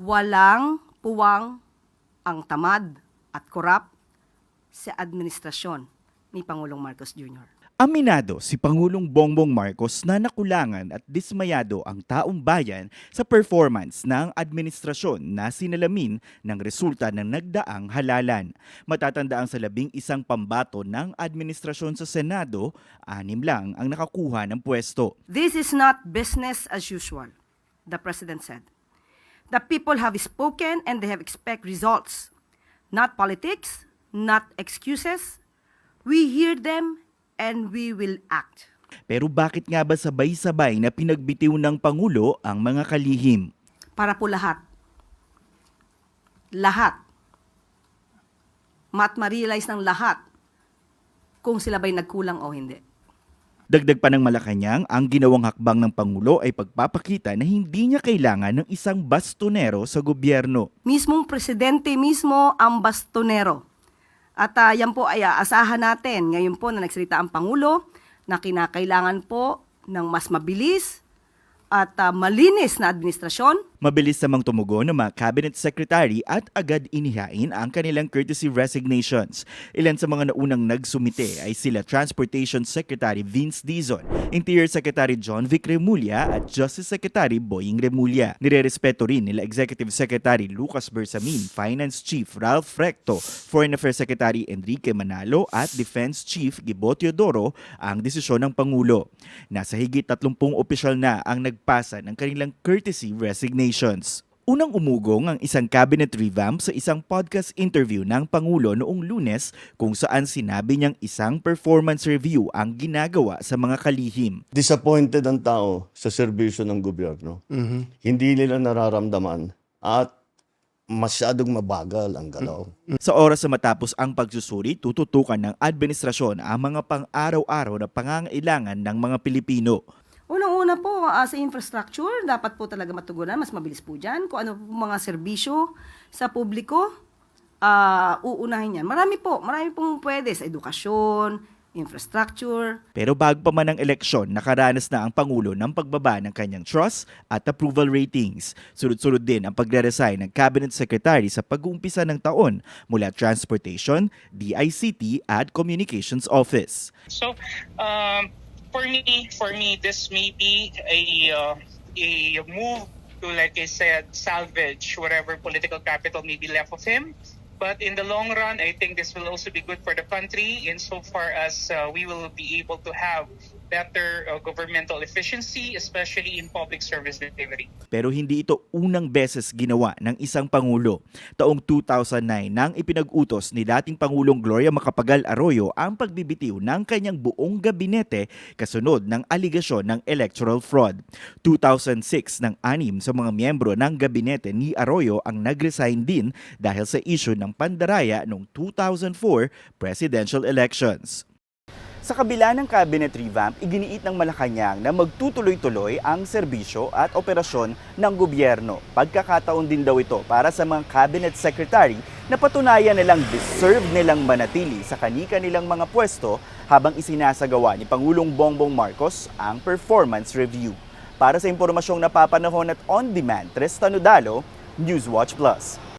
walang puwang ang tamad at korap sa administrasyon ni Pangulong Marcos Jr. Aminado si Pangulong Bongbong Marcos na nakulangan at dismayado ang taong bayan sa performance ng administrasyon na sinalamin ng resulta ng nagdaang halalan. Matatanda ang sa labing isang pambato ng administrasyon sa Senado, anim lang ang nakakuha ng pwesto. This is not business as usual, the President said. The people have spoken and they have expect results, not politics, not excuses. We hear them and we will act. Pero bakit nga ba sabay-sabay na pinagbitiw ng Pangulo ang mga kalihim? Para po lahat. Lahat. Mat ma-realize ng lahat kung sila ba'y nagkulang o hindi. Dagdag pa ng Malacanang, ang ginawang hakbang ng Pangulo ay pagpapakita na hindi niya kailangan ng isang bastonero sa gobyerno. Mismong presidente mismo ang bastonero. At ah, yan po ay aasahan natin ngayon po na nagsalita ang Pangulo na kinakailangan po ng mas mabilis at ah, malinis na administrasyon Mabilis namang tumugon ng mga cabinet secretary at agad inihain ang kanilang courtesy resignations. Ilan sa mga naunang nagsumite ay sila Transportation Secretary Vince Dizon, Interior Secretary John Vic Remulla at Justice Secretary Boying Remulla. Nirerespeto rin nila Executive Secretary Lucas Bersamin, Finance Chief Ralph Recto, Foreign Affairs Secretary Enrique Manalo at Defense Chief Gibo Teodoro ang desisyon ng Pangulo. Nasa higit 30 opisyal na ang nagpasa ng kanilang courtesy resignations. Unang umugong ang isang cabinet revamp sa isang podcast interview ng Pangulo noong lunes kung saan sinabi niyang isang performance review ang ginagawa sa mga kalihim. disappointed ang tao sa serbisyo ng gobyerno. Hindi nila nararamdaman at masyadong mabagal ang galaw. Sa oras na matapos ang pagsusuri, tututukan ng administrasyon ang mga pang-araw-araw na pangangailangan ng mga Pilipino. Unang-una po, ah, sa infrastructure, dapat po talaga matugunan, mas mabilis po dyan. Kung ano po mga serbisyo sa publiko, ah, uunahin yan. Marami po, marami pong pwede sa edukasyon, infrastructure. Pero bago pa man ang eleksyon, nakaranas na ang Pangulo ng pagbaba ng kanyang trust at approval ratings. Sunod-sunod din ang pagre-resign ng Cabinet Secretary sa pag-uumpisa ng taon mula Transportation, DICT at Communications Office. So, um, for me, for me, this may be a uh, a move to, like I said, salvage whatever political capital may be left of him. But in the long run, I think this will also be good for the country insofar as uh, we will be able to have better uh, governmental efficiency, especially in public service delivery. Pero hindi ito unang beses ginawa ng isang Pangulo. Taong 2009 nang ipinag-utos ni dating Pangulong Gloria Macapagal Arroyo ang pagbibitiw ng kanyang buong gabinete kasunod ng aligasyon ng electoral fraud. 2006 nang anim sa mga miyembro ng gabinete ni Arroyo ang nag-resign din dahil sa issue ng pandaraya noong 2004 presidential elections. Sa kabila ng cabinet revamp, iginiit ng Malacanang na magtutuloy-tuloy ang serbisyo at operasyon ng gobyerno. Pagkakataon din daw ito para sa mga cabinet secretary na patunayan nilang deserve nilang manatili sa kanika nilang mga pwesto habang isinasagawa ni Pangulong Bongbong Marcos ang performance review. Para sa impormasyong napapanahon at on-demand, Tristan Udalo, Newswatch Plus.